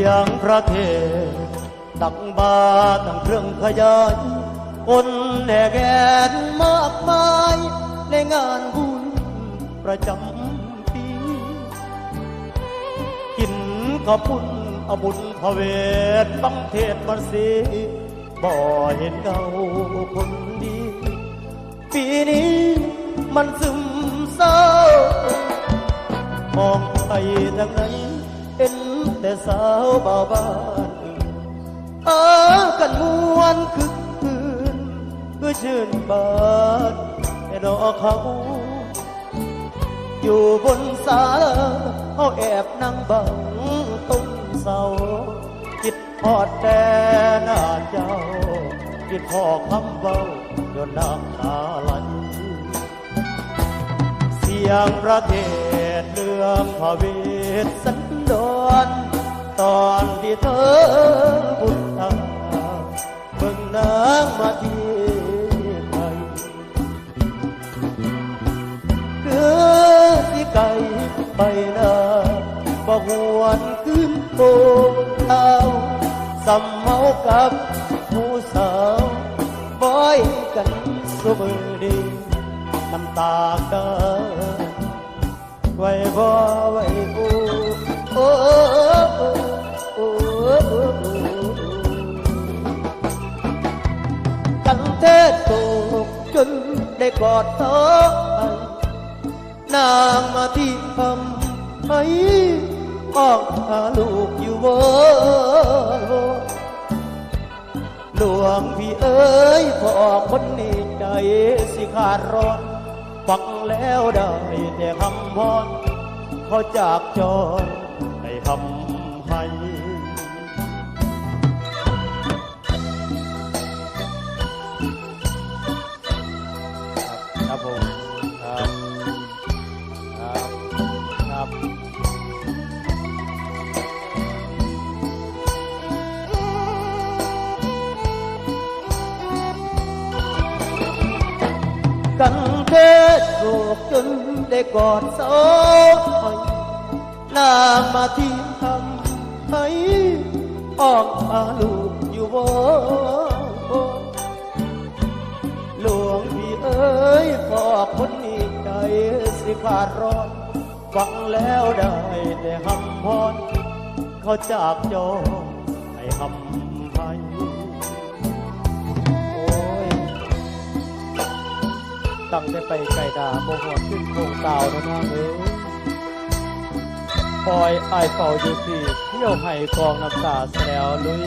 สียงพระเทศดังบาดังเครื่องขยายคนแห่แกนมากมายในงานบุญประจำปี กินขอบคุณเอาบุญพระเวทบังเทศมันสีบ่เห็นเก่าคนดี ปีนี้มันซึมเศร้ามองไปทางไหน เห็นแต่สาวบ่าวบ้านอากันมวนคึกคืนก็ชื่นบานแต่ดอกเขา อยู่บนศาลาเขาแอบนั่งบังต้นเสาคิดพอดแต่หน้าเจ้าคิดพอคำเบาจนน้ำตาไหลเสียงประเทศเรื่องพระเวทสัน ดรตอนที่เธอบุญทาเบิ่งนางมาที่ไทยคือที่ไกลไปนาบ่หว กับผู้สาวบ่อยกันเทศตกจนได้กอดเธอนางมาที่ทำให้ออกหาลูกอยู่บ่หลวงพี่เอ๋ยพอคนนี้ใจสิขาดร้อนฟังแล้วได้แต่คำพร เขาจากจรให้ทำให้ครับผมครับครับครับกันเทศ ถูกจนได้กอดสอยนางมาทีมทำให้ออกมาลูกอยู่บ่หลวงพี่เอ๋ยพอคนนี้ใจสิขาดร้อนฟังแล้วได้แต่หำพรเขาจากจอให้หำ ตั้งได้ไปไก่ดาโมหัวขึ้นโคงเตาแล้วนะเอ้ยปล่อยไอเป่าอยู่ที่เที่ยวให้กองน้ำตาแสลวลุย